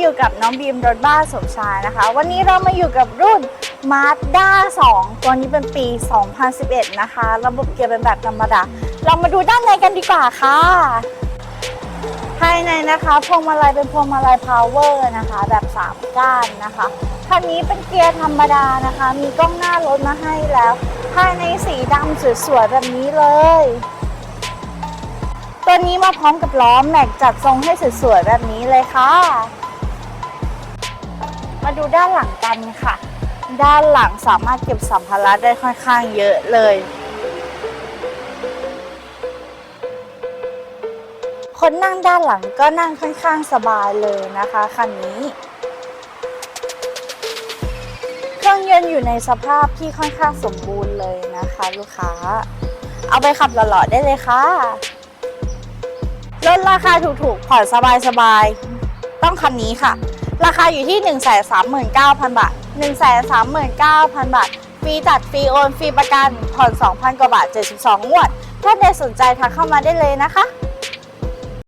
อยู่กับน้องบีมรถบ้าสมชายนะคะ วันนี้เรามาอยู่กับรุ่น Mazda 2 ตัวนี้เป็นปี 2011 นะคะ ระบบเกียร์เป็นแบบธรรมดา เรามาดูด้านในกันดีกว่าค่ะ ภายในนะคะพวงมาลัยเป็นพวงมาลัยพาวเวอร์นะคะ แบบ 3 ก้านนะคะคันนี้เป็นเกียร์ธรรมดานะคะ มีกล้องหน้ารถมาให้แล้ว ภายในสีดำสวยๆแบบนี้เลยตัวนี้มาพร้อมกับล้อแม็กจัดทรงให้สวยๆแบบนี้เลยค่ะ มาดูด้านหลังกันค่ะ ด้านหลังสามารถเก็บสัมภาระได้ค่อนข้างเยอะเลย คนนั่งด้านหลังก็นั่งค่อนข้างสบายเลยนะคะคันนี้ เครื่องยนต์อยู่ในสภาพที่ค่อนข้างสมบูรณ์เลยนะคะ ลูกค้า เอาไปขับหล่อๆได้เลยค่ะลดราคาถูกๆผ่อนสบายๆต้องคันนี้ค่ะ ราคาอยู่ที่ 1 3 9 0 0 0 บาท 1 3 9 0 0 0 บาท ฟรีจัดฟรีโอน ฟรีประกันผ่อน 2,000 กว่าบาท 72 งวด ถ้าใครสนใจทักเข้ามาได้เลยนะคะ